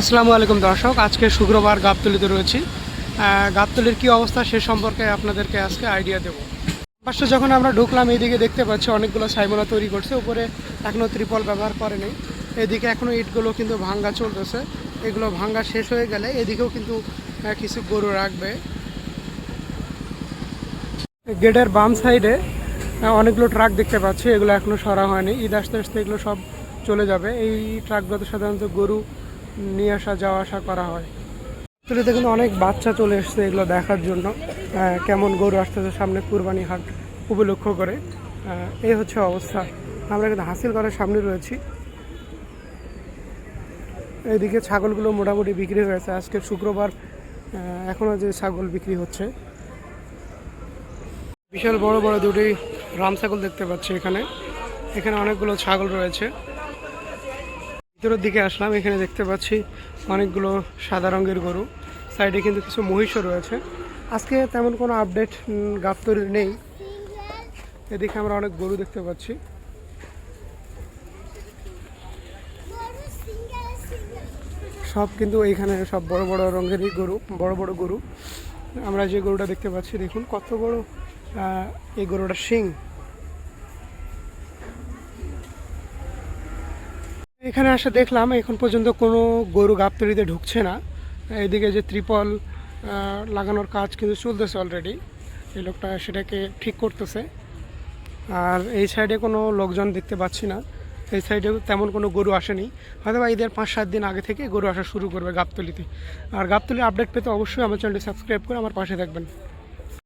আসসালামু আলাইকুম দর্শক, আজকে শুক্রবার গাবতলিতে রয়েছি। গাবতলির কি অবস্থা সে সম্পর্কে আপনাদেরকে আজকে আইডিয়া দেবো। ফার্স্টে যখন আমরা ঢুকলাম, এইদিকে দেখতে পাচ্ছি অনেকগুলো সাইমোনা তৈরি করছে, উপরে এখনও ত্রিপল ব্যবহার করেনি এদিকে এখনও ইটগুলো কিন্তু ভাঙ্গা চলতেছে। এগুলো ভাঙ্গা শেষ হয়ে গেলে এদিকেও কিন্তু কিছু গরু রাখবে। গেটের বাম সাইডে অনেকগুলো ট্রাক দেখতে পাচ্ছি, এগুলো এখনও সরা হয়নি। ঈদ আসতে আসতে এগুলো সব চলে যাবে। এই ট্রাকগুলোতে সাধারণত গরু নিয়ে আসা যাওয়া আসা করা হয়। আসলে দেখুন অনেক বাচ্চা চলে এসছে এগুলো দেখার জন্য। কেমন গরু আসতেছে সামনে কুরবানি হাট উপলক্ষ করে। এই হচ্ছে অবস্থা। আমরা কিন্তু হাসিল করার সামনে রয়েছি। এইদিকে ছাগলগুলো মোটামুটি বিক্রি হয়েছে আজকে শুক্রবার আহ, এখনও যে ছাগল বিক্রি হচ্ছে। বিশাল বড় বড় দুটি রাম ছাগল দেখতে পাচ্ছি এখানে। এখানে অনেকগুলো ছাগল রয়েছে। ভিতরের দিকে আসলাম, এখানে দেখতে পাচ্ছি অনেকগুলো সাদা রঙের গরু, সাইডে কিন্তু কিছু মহিষও রয়েছে। আজকে তেমন কোনো আপডেট গাবতরির নেই। এদিকে আমরা অনেক গরু দেখতে পাচ্ছি। সব কিন্তু এইখানে সব বড় বড় রঙেরই গরু, বড় বড় গরু। আমরা যে গরুটা দেখতে পাচ্ছি, দেখুন কত বড় এই গরুটা শিং। এখানে আসে দেখলাম, এখন পর্যন্ত কোনো গরু গাবতলিতে ঢুকছে না। এদিকে যে ত্রিপল লাগানোর কাজ কিন্তু চলতেছে অলরেডি এই লোকটা সেটাকে ঠিক করতেছে। আর এই সাইডে কোনো লোকজন দেখতে পাচ্ছি না। এই সাইডে তেমন কোনো গরু আসেনি। হয়তো বা ঈদের পাঁচ, সাত দিন আগে থেকে গরু আসা শুরু করবে গাবতলিতে। আর গাবতলি আপডেট পেতে অবশ্যই আমার চ্যানেলটি সাবস্ক্রাইব করে আমার পাশে থাকবেন।